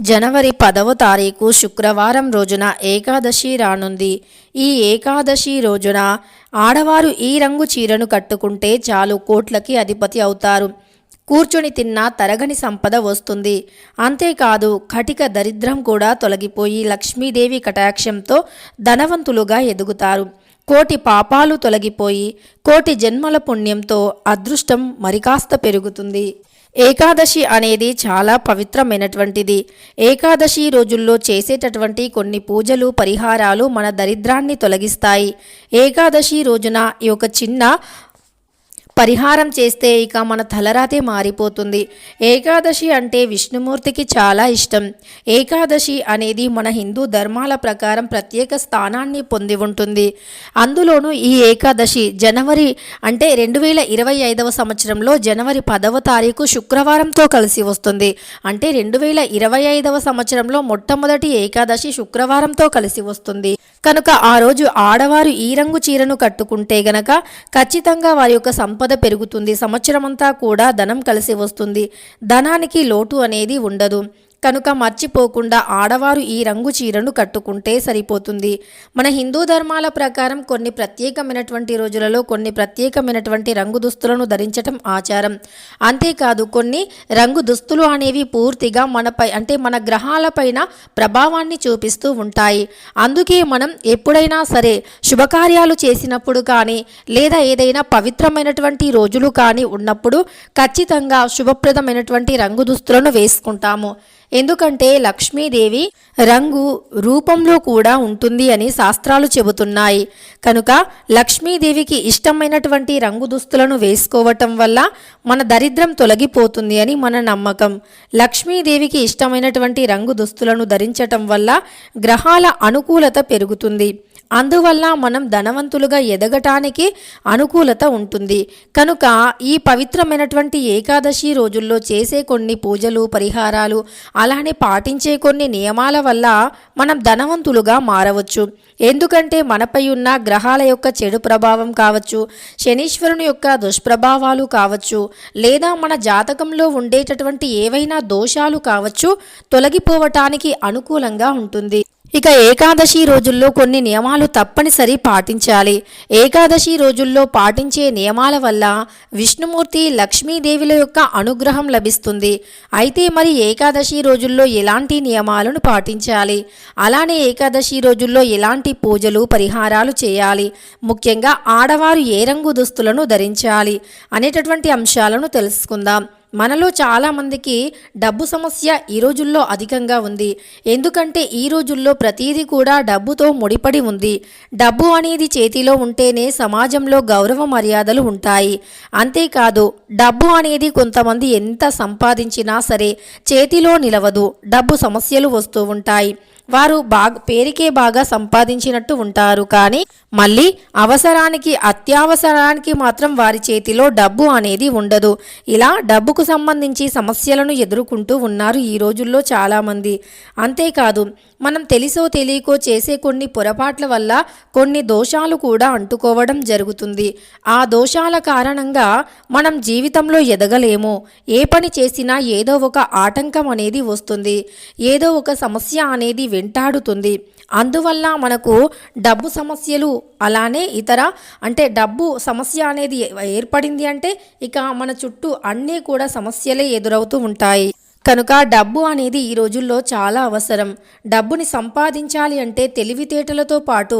జనవరి పదవ తారీఖు శుక్రవారం రోజున ఏకాదశి రానుంది. ఈ ఏకాదశి రోజున ఆడవారు ఈ రంగు చీరను కట్టుకుంటే చాలు కోట్లకి అధిపతి అవుతారు. కూర్చొని తిన్నా తరగని సంపద వస్తుంది. అంతేకాదు కటిక దరిద్రం కూడా తొలగిపోయి లక్ష్మీదేవి కటాక్షంతో ధనవంతులుగా ఎదుగుతారు. కోటి పాపాలు తొలగిపోయి కోటి జన్మల పుణ్యంతో అదృష్టం మరికాస్త పెరుగుతుంది. ఏకాదశి అనేది చాలా పవిత్రమైనటువంటిది. ఏకాదశి రోజుల్లో చేసేటటువంటి కొన్ని పూజలు పరిహారాలు మన దరిద్రాన్ని తొలగిస్తాయి. ఏకాదశి రోజున ఈ ఒక చిన్న పరిహారం చేస్తే ఇక మన తలరాతే మారిపోతుంది. ఏకాదశి అంటే విష్ణుమూర్తికి చాలా ఇష్టం. ఏకాదశి అనేది మన హిందూ ధర్మాల ప్రకారం ప్రత్యేక స్థానాన్ని పొంది ఉంటుంది. అందులోనూ ఈ ఏకాదశి జనవరి అంటే రెండు వేల ఇరవై ఐదవ సంవత్సరంలో జనవరి పదవ తారీఖు శుక్రవారంతో కలిసి వస్తుంది. అంటే రెండు వేల ఇరవై ఐదవ సంవత్సరంలో మొట్టమొదటి ఏకాదశి శుక్రవారంతో కలిసి వస్తుంది. కనుక ఆ రోజు ఆడవారు ఈ రంగు చీరను కట్టుకుంటే గనక ఖచ్చితంగా వారి యొక్క సంపద పెరుగుతుంది. సంవత్సరమంతా కూడా ధనం కలిసి వస్తుంది. ధనానికి లోటు అనేది ఉండదు. కనుక మర్చిపోకుండా ఆడవారు ఈ రంగు చీరను కట్టుకుంటే సరిపోతుంది. మన హిందూ ధర్మాల ప్రకారం కొన్ని ప్రత్యేకమైనటువంటి రోజులలో కొన్ని ప్రత్యేకమైనటువంటి రంగు దుస్తులను ధరించటం ఆచారం. అంతేకాదు కొన్ని రంగు దుస్తులు అనేవి పూర్తిగా మనపై అంటే మన గ్రహాలపైన ప్రభావాన్ని చూపిస్తూ ఉంటాయి. అందుకే మనం ఎప్పుడైనా సరే శుభకార్యాలు చేసినప్పుడు కానీ లేదా ఏదైనా పవిత్రమైనటువంటి రోజులు కానీ ఉన్నప్పుడు ఖచ్చితంగా శుభప్రదమైనటువంటి రంగు దుస్తులను వేసుకుంటాము. ఎందుకంటే లక్ష్మీదేవి రంగు రూపంలో కూడా ఉంటుంది అని శాస్త్రాలు చెబుతున్నాయి. కనుక లక్ష్మీదేవికి ఇష్టమైనటువంటి రంగు దుస్తులను వేసుకోవటం వల్ల మన దరిద్రం తొలగిపోతుంది అని మన నమ్మకం. లక్ష్మీదేవికి ఇష్టమైనటువంటి రంగు దుస్తులను ధరించటం వల్ల గ్రహాల అనుకూలత పెరుగుతుంది. అందువల్ల మనం ధనవంతులుగా ఎదగటానికి అనుకూలత ఉంటుంది. కనుక ఈ పవిత్రమైనటువంటి ఏకాదశి రోజుల్లో చేసే కొన్ని పూజలు పరిహారాలు అలానే పాటించే కొన్ని నియమాల వల్ల మనం ధనవంతులుగా మారవచ్చు. ఎందుకంటే మనపై ఉన్న గ్రహాల యొక్క చెడు ప్రభావం కావచ్చు శనీశ్వరుని యొక్క దుష్ప్రభావాలు కావచ్చు లేదా మన జాతకంలో ఉండేటటువంటి ఏవైనా దోషాలు కావచ్చు తొలగిపోవటానికి అనుకూలంగా ఉంటుంది. ఇక ఏకాదశి రోజుల్లో కొన్ని నియమాలు తప్పనిసరి పాటించాలి. ఏకాదశి రోజుల్లో పాటించే నియమాల వల్ల విష్ణుమూర్తి లక్ష్మీదేవిల యొక్క అనుగ్రహం లభిస్తుంది. అయితే మరి ఏకాదశి రోజుల్లో ఎలాంటి నియమాలను పాటించాలి? అలానే ఏకాదశి రోజుల్లో ఎలాంటి పూజలు పరిహారాలు చేయాలి? ముఖ్యంగా ఆడవారు ఏ రంగు దుస్తులను ధరించాలి అనేటటువంటి అంశాలను తెలుసుకుందాం. మనలో చాలామందికి డబ్బు సమస్య ఈ రోజుల్లో అధికంగా ఉంది. ఎందుకంటే ఈ రోజుల్లో ప్రతీది కూడా డబ్బుతో ముడిపడి ఉంది. డబ్బు అనేది చేతిలో ఉంటేనే సమాజంలో గౌరవ మర్యాదలు ఉంటాయి. అంతేకాదు డబ్బు అనేది కొంతమంది ఎంత సంపాదించినా సరే చేతిలో నిలవదు. డబ్బు సమస్యలు వస్తూ ఉంటాయి. వారు బాగా పేరుకే బాగా సంపాదించినట్టు ఉంటారు. కానీ మళ్ళీ అవసరానికి అత్యవసరానికి మాత్రం వారి చేతిలో డబ్బు అనేది ఉండదు. ఇలా డబ్బుకు సంబంధించి సమస్యలను ఎదుర్కొంటూ ఉన్నారు ఈ రోజుల్లో చాలామంది. అంతేకాదు మనం తెలిసో తెలియకో చేసే కొన్ని పొరపాట్ల వల్ల కొన్ని దోషాలు కూడా అంటుకోవడం జరుగుతుంది. ఆ దోషాల కారణంగా మనం జీవితంలో ఎదగలేము. ఏ పని చేసినా ఏదో ఒక ఆటంకం అనేది వస్తుంది. ఏదో ఒక సమస్య అనేది వెంటాడుతుంది. అందువల్ల మనకు డబ్బు సమస్యలు అలానే ఇతర అంటే డబ్బు సమస్య అనేది ఏర్పడింది అంటే ఇక మన చుట్టూ అన్నీ కూడా సమస్యలే ఎదురవుతూ ఉంటాయి. కనుక డబ్బు అనేది ఈ రోజుల్లో చాలా అవసరం. డబ్బుని సంపాదించాలి అంటే తెలివితేటలతో పాటు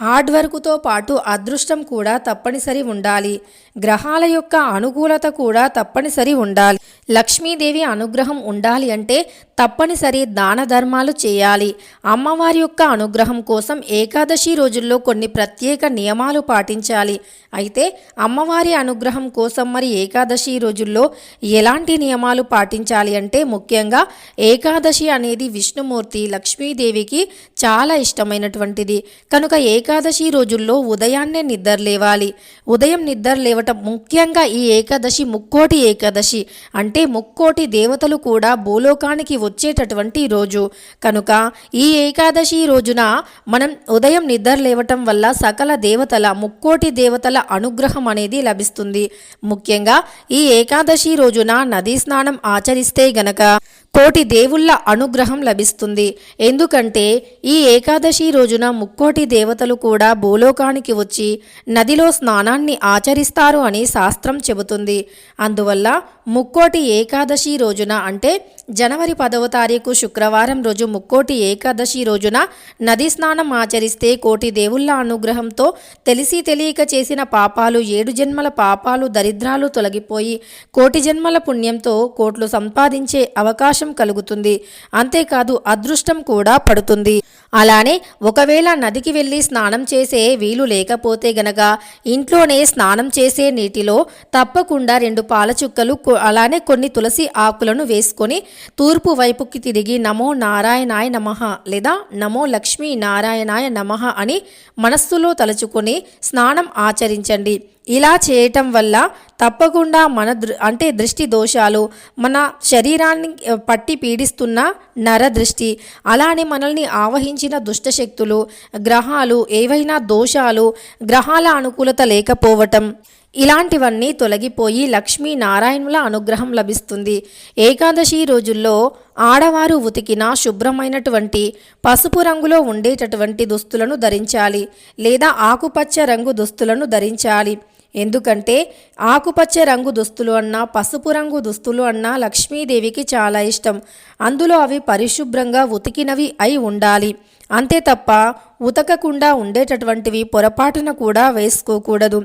హార్డ్ వర్క్తో పాటు అదృష్టం కూడా తప్పనిసరి ఉండాలి. గ్రహాల యొక్క అనుకూలత కూడా తప్పనిసరి ఉండాలి. లక్ష్మీదేవి అనుగ్రహం ఉండాలి అంటే తప్పనిసరి దాన ధర్మాలు చేయాలి. అమ్మవారి యొక్క అనుగ్రహం కోసం ఏకాదశి రోజుల్లో కొన్ని ప్రత్యేక నియమాలు పాటించాలి. అయితే అమ్మవారి అనుగ్రహం కోసం మరి ఏకాదశి రోజుల్లో ఎలాంటి నియమాలు పాటించాలి అంటే ముఖ్యంగా ఏకాదశి అనేది విష్ణుమూర్తి లక్ష్మీదేవికి చాలా ఇష్టమైనటువంటిది. కనుక ఏకాదశి రోజుల్లో ఉదయాన్నే నిద్ర లేవాలి. ఉదయం నిద్ర లేవటం ముఖ్యంగా ఈ ఏకాదశి ముక్కోటి ఏకాదశి అంటే ముక్కోటి దేవతలు కూడా భూలోకానికి వచ్చేటటువంటి రోజు. కనుక ఈ ఏకాదశి రోజున మనం ఉదయం నిద్ర లేవటం వల్ల సకల దేవతల ముక్కోటి దేవతల అనుగ్రహం అనేది లభిస్తుంది. ముఖ్యంగా ఈ ఏకాదశి రోజున నదీ స్నానం ఆచరిస్తే గనక కోటి దేవుళ్ళ అనుగ్రహం లభిస్తుంది. ఎందుకంటే ఈ ఏకాదశి రోజున ముక్కోటి దేవతలు కూడా భూలోకానికి వచ్చి నదిలో స్నానాన్ని ఆచరిస్తారు అని శాస్త్రం చెబుతుంది. అందువల్ల ముక్కోటి ఏకాదశి రోజున అంటే జనవరి పదవ తారీఖు శుక్రవారం రోజు ముక్కోటి ఏకాదశి రోజున నది స్నానం ఆచరిస్తే కోటి దేవుళ్ళ అనుగ్రహంతో తెలిసి తెలియక చేసిన పాపాలు ఏడు జన్మల పాపాలు దరిద్రాలు తొలగిపోయి కోటి జన్మల పుణ్యంతో కోట్లు సంపాదించే అవకాశం కలుగుతుంది. అంతేకాదు అదృష్టం కూడా పడుతుంది. అలానే ఒకవేళ నదికి వెళ్ళి స్నానం చేసే వీలు లేకపోతే గనక ఇంట్లోనే స్నానం చేసే నీటిలో తప్పకుండా రెండు పాల చుక్కలు అలానే కొన్ని తులసి ఆకులను వేసుకొని తూర్పు వైపుకి తిరిగి నమో నారాయణాయ నమః లేదా నమో లక్ష్మీ నారాయణాయ నమః అని మనస్సులో తలుచుకొని స్నానం ఆచరించండి. ఇలా చేయటం వల్ల తప్పకుండా మన దృ అంటే దృష్టి దోషాలు మన శరీరాన్ని పట్టి పీడిస్తున్న నర దృష్టి అలానే మనల్ని ఆవహించిన దుష్టశక్తులు గ్రహాలు ఏవైనా దోషాలు గ్రహాల అనుకూలత లేకపోవటం ఇలాంటివన్నీ తొలగిపోయి లక్ష్మీ నారాయణుల అనుగ్రహం లభిస్తుంది. ఏకాదశి రోజుల్లో ఆడవారు ఉతికిన శుభ్రమైనటువంటి పసుపు రంగులో ఉండేటటువంటి దుస్తులను ధరించాలి లేదా ఆకుపచ్చ రంగు దుస్తులను ధరించాలి. ఎందుకంటే ఆకుపచ్చ రంగు దుస్తులు అన్నా పసుపు రంగు దుస్తులు అన్నా లక్ష్మీదేవికి చాలా ఇష్టం. అందులో అవి పరిశుభ్రంగా ఉతికినవి అయి ఉండాలి. అంతే తప్ప ఉతకకుండా ఉండేటటువంటివి పొరపాటున కూడా వేసుకోకూడదు.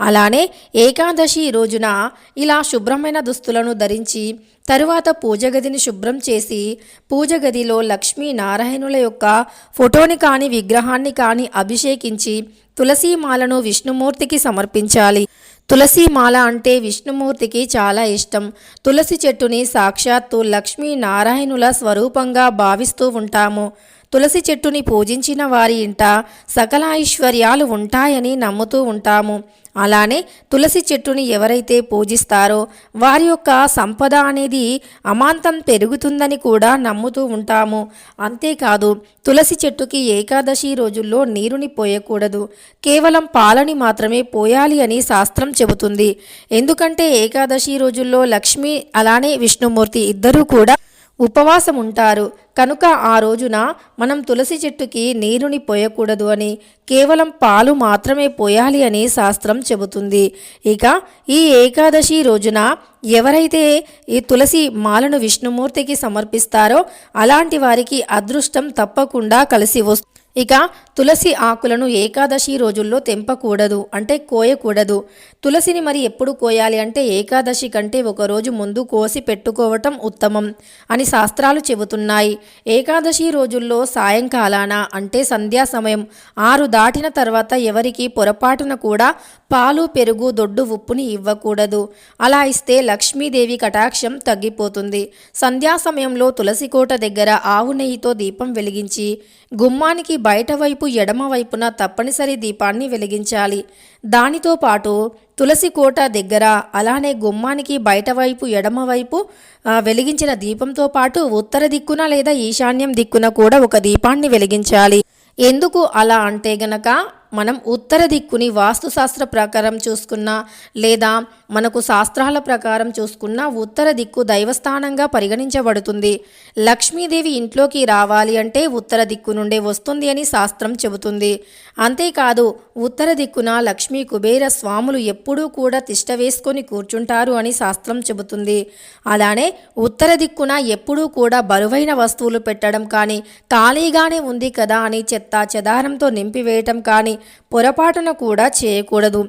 అలానే ఏకాదశి రోజున ఇలా శుభ్రమైన దుస్తులను ధరించి తరువాత పూజ గదిని శుభ్రం చేసి పూజ గదిలో లక్ష్మీ నారాయణుల యొక్క ఫోటోని కాని విగ్రహాన్ని కాని అభిషేకించి తులసీమాలను విష్ణుమూర్తికి సమర్పించాలి. తులసి మాల అంటే విష్ణుమూర్తికి చాలా ఇష్టం. తులసి చెట్టుని సాక్షాత్తు లక్ష్మీ నారాయణుల స్వరూపంగా భావిస్తూ ఉంటాము. తులసి చెట్టుని పూజించిన వారి ఇంట సకల ఐశ్వర్యాలు ఉంటాయని నమ్ముతూ ఉంటాము. అలానే తులసి చెట్టుని ఎవరైతే పూజిస్తారో వారి యొక్క సంపద అనేది అమాంతం పెరుగుతుందని కూడా నమ్ముతూ ఉంటాము. అంతేకాదు తులసి చెట్టుకి ఏకాదశి రోజుల్లో నీరుని పోయకూడదు. కేవలం పాలని మాత్రమే పోయాలి అని శాస్త్రం చెబుతుంది. ఎందుకంటే ఏకాదశి రోజుల్లో లక్ష్మి అలానే విష్ణుమూర్తి ఇద్దరూ కూడా ఉపవాసం ఉంటారు కనుక ఆ రోజున మనం తులసి చెట్టుకి నీరుని పోయకూడదు అని కేవలం పాలు మాత్రమే పోయాలి అని శాస్త్రం చెబుతుంది. ఇక ఈ ఏకాదశి రోజున ఎవరైతే ఈ తులసి మాలను విష్ణుమూర్తికి సమర్పిస్తారో అలాంటి వారికి అదృష్టం తప్పకుండా కలిసి వస్తుంది. ఇక తులసి ఆకులను ఏకాదశి రోజుల్లో తెంపకూడదు అంటే కోయకూడదు. తులసిని మరి ఎప్పుడు కోయాలి అంటే ఏకాదశి కంటే ఒకరోజు ముందు కోసి పెట్టుకోవటం ఉత్తమం అని శాస్త్రాలు చెబుతున్నాయి. ఏకాదశి రోజుల్లో సాయంకాలాన అంటే సంధ్యా సమయం ఆరు దాటిన తర్వాత ఎవరికి పొరపాటున కూడా పాలు పెరుగు దొడ్డు ఉప్పుని ఇవ్వకూడదు. అలా ఇస్తే లక్ష్మీదేవి కటాక్షం తగ్గిపోతుంది. సంధ్యా సమయంలో తులసి కోట దగ్గర ఆవు నెయ్యితో దీపం వెలిగించి గుమ్మానికి బయట వైపు తప్పనిసరి దీపాన్ని వెలిగించాలి. దానితో పాటు తులసి కోట దగ్గర అలానే గుమ్మానికి బయటవైపు ఎడమవైపు వెలిగించిన దీపంతో పాటు ఉత్తర దిక్కున లేదా ఈశాన్యం దిక్కున కూడా ఒక దీపాన్ని వెలిగించాలి. ఎందుకు అలా అంటే గనక మనం ఉత్తర దిక్కుని వాస్తుశాస్త్ర ప్రకారం చూసుకున్నా లేదా మనకు శాస్త్రాల ప్రకారం చూసుకున్నా ఉత్తర దిక్కు దైవస్థానంగా పరిగణించబడుతుంది. లక్ష్మీదేవి ఇంట్లోకి రావాలి అంటే ఉత్తర దిక్కు నుండే వస్తుంది అని శాస్త్రం చెబుతుంది. అంతేకాదు ఉత్తర దిక్కున లక్ష్మీ కుబేర స్వాములు ఎప్పుడూ కూడా తిష్ట వేసుకొని కూర్చుంటారు అని శాస్త్రం చెబుతుంది. అలానే ఉత్తర దిక్కున ఎప్పుడూ కూడా బరువైన వస్తువులు పెట్టడం కానీ ఖాళీగానే ఉంది కదా అని చెత్త చెదారంతో నింపివేయటం కానీ పొరపాటున కూడా చేయకూడదు.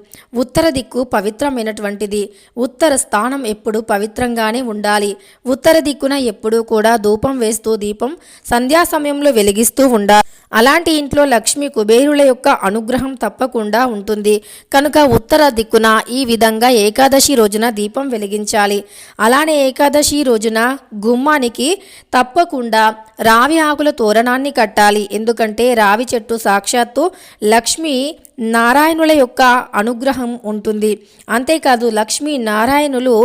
ఉత్తర దిక్కు పవిత్రమైనటువంటిది. ఉత్తర స్థానం ఎప్పుడు పవిత్రంగానే ఉండాలి. ఉత్తర దిక్కున ఎప్పుడూ కూడా ధూపం వేస్తూ దీపం సంధ్యా సమయంలో వెలిగిస్తూ ఉండాలి. అలాంటి ఇంట్లో లక్ష్మి కుబేరుల యొక్క అనుగ్రహం తప్పకుండా ఉంటుంది. కనుక ఉత్తర దిక్కున ఈ విధంగా ఏకాదశి రోజున దీపం వెలిగించాలి. అలానే ఏకాదశి రోజున గుమ్మానికి తప్పకుండా రావి ఆకుల తోరణాన్ని కట్టాలి. ఎందుకంటే రావి చెట్టు సాక్షాత్తు లక్ష్మి నారాయణుల యొక్క అనుగ్రహం ఉంటుంది. అంతేకాదు లక్ష్మీ నారాయణులు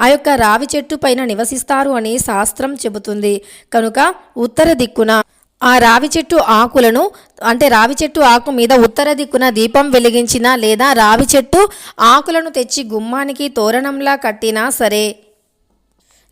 ఆ యొక్క రావి చెట్టు పైన నివసిస్తారు అని శాస్త్రం చెబుతుంది. కనుక ఉత్తర దిక్కున ఆ రావి చెట్టు ఆకులను అంటే రావి చెట్టు ఆకు మీద ఉత్తర దిక్కున దీపం వెలిగించిన లేదా రావి చెట్టు ఆకులను తెచ్చి గుమ్మానికి తోరణంలా కట్టినా సరే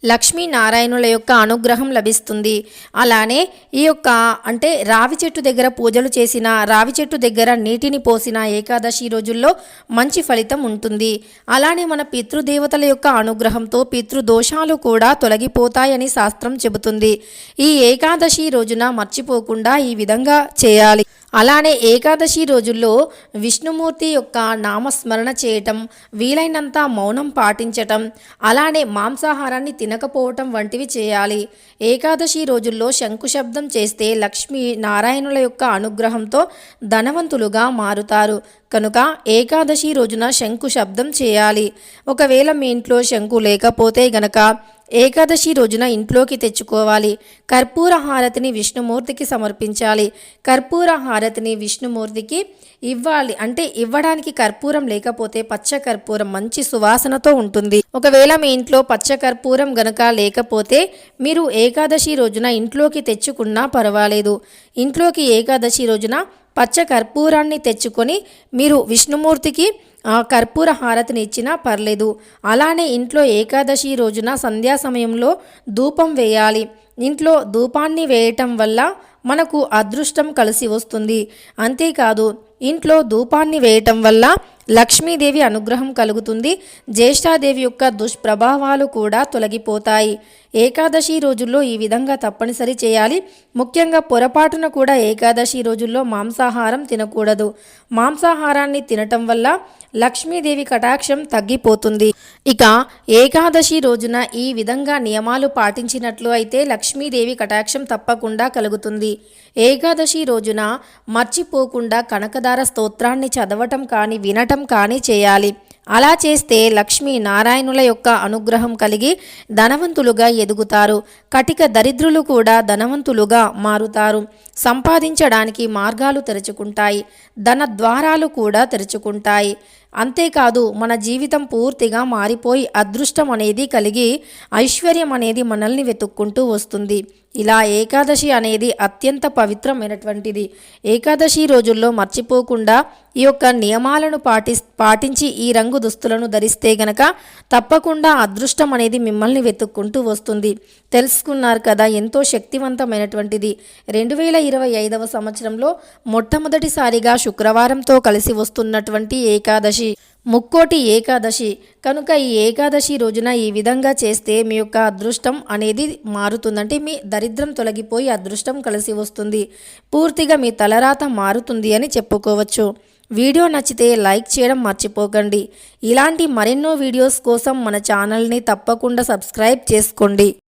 లక్ష్మీనారాయణుల యొక్క అనుగ్రహం లభిస్తుంది. అలానే ఈ యొక్క అంటే రావి చెట్టు దగ్గర పూజలు చేసిన రావి చెట్టు దగ్గర నీటిని పోసిన ఏకాదశి రోజుల్లో మంచి ఫలితం ఉంటుంది. అలానే మన పితృదేవతల యొక్క అనుగ్రహంతో పితృదోషాలు కూడా తొలగిపోతాయని శాస్త్రం చెబుతుంది. ఈ ఏకాదశి రోజున మర్చిపోకుండా ఈ విధంగా చేయాలి. అలానే ఏకాదశి రోజుల్లో విష్ణుమూర్తి యొక్క నామస్మరణ చేయటం వీలైనంత మౌనం పాటించటం అలానే మాంసాహారాన్ని తినకపోవటం వంటివి చేయాలి. ఏకాదశి రోజుల్లో శంకుశబ్దం చేస్తే లక్ష్మీ నారాయణుల యొక్క అనుగ్రహంతో ధనవంతులుగా మారుతారు. కనుక ఏకాదశి రోజున శంకు శబ్దం చేయాలి. ఒకవేళ మీ ఇంట్లో శంకు లేకపోతే గనక ఏకాదశి రోజున ఇంట్లోకి తెచ్చుకోవాలి. కర్పూర హారతిని విష్ణుమూర్తికి సమర్పించాలి. కర్పూర హారతిని విష్ణుమూర్తికి ఇవ్వాలి. అంటే ఇవ్వడానికి కర్పూరం లేకపోతే పచ్చ కర్పూరం మంచి సువాసనతో ఉంటుంది. ఒకవేళ మీ ఇంట్లో పచ్చ కర్పూరం గనక లేకపోతే మీరు ఏకాదశి రోజున ఇంట్లోకి తెచ్చుకున్నా పర్వాలేదు. ఇంట్లోకి ఏకాదశి రోజున పచ్చ కర్పూరాన్ని తెచ్చుకొని మీరు విష్ణుమూర్తికి ఆ కర్పూర హారతిని ఇచ్చినా పర్లేదు. అలానే ఇంట్లో ఏకాదశి రోజున సంధ్యా సమయంలో ధూపం వేయాలి. ఇంట్లో ధూపాన్ని వేయటం వల్ల మనకు అదృష్టం కలిసి వస్తుంది. అంతేకాదు ఇంట్లో ధూపాన్ని వేయటం వల్ల లక్ష్మీదేవి అనుగ్రహం కలుగుతుంది. జ్యేష్ఠాదేవి యొక్క దుష్ప్రభావాలు కూడా తొలగిపోతాయి. ఏకాదశి రోజుల్లో ఈ విధంగా తప్పనిసరి చేయాలి. ముఖ్యంగా పొరపాటున కూడా ఏకాదశి రోజుల్లో మాంసాహారం తినకూడదు. మాంసాహారాన్ని తినటం వల్ల లక్ష్మీదేవి కటాక్షం తగ్గిపోతుంది. ఇక ఏకాదశి రోజున ఈ విధంగా నియమాలు పాటించినట్లు అయితే లక్ష్మీదేవి కటాక్షం తప్పకుండా కలుగుతుంది. ఏకాదశి రోజున మర్చిపోకుండా కనకదార స్తోత్రాన్ని చదవటం కానీ వినటం కానీ చేయాలి. అలా చేస్తే లక్ష్మీ నారాయణుల యొక్క అనుగ్రహం కలిగి ధనవంతులుగా ఎదుగుతారు. కటిక దరిద్రులు కూడా ధనవంతులుగా మారుతారు. సంపాదించడానికి మార్గాలు తెరుచుకుంటాయి. ధన ద్వారాలు కూడా తెరుచుకుంటాయి. అంతేకాదు మన జీవితం పూర్తిగా మారిపోయి అదృష్టం అనేది కలిగి ఐశ్వర్యం అనేది మనల్ని వెతుక్కుంటూ వస్తుంది. ఇలా ఏకాదశి అనేది అత్యంత పవిత్రమైనటువంటిది. ఏకాదశి రోజుల్లో మర్చిపోకుండా ఈ యొక్క నియమాలను పాటి పాటించి ఈ రంగు దుస్తులను ధరిస్తే గనక తప్పకుండా అదృష్టం అనేది మిమ్మల్ని వెతుక్కుంటూ వస్తుంది. తెలుసుకున్నారు కదా ఎంతో శక్తివంతమైనటువంటిది. రెండు వేల ఇరవై ఐదవ సంవత్సరంలో మొట్టమొదటిసారిగా శుక్రవారంతో కలిసి వస్తున్నటువంటి ఏకాదశి ఏకాదశి ముక్కోటి ఏకాదశి. కనుక ఈ ఏకాదశి రోజున ఈ విధంగా చేస్తే మీ యొక్క అదృష్టం అనేది మారుతుందంటే మీ దరిద్రం తొలగిపోయి అదృష్టం కలిసి వస్తుంది. పూర్తిగా మీ తలరాత మారుతుంది అని చెప్పుకోవచ్చు. వీడియో నచ్చితే లైక్ చేయడం మర్చిపోకండి. ఇలాంటి మరెన్నో వీడియోస్ కోసం మన ఛానల్ని తప్పకుండా సబ్స్క్రైబ్ చేసుకోండి.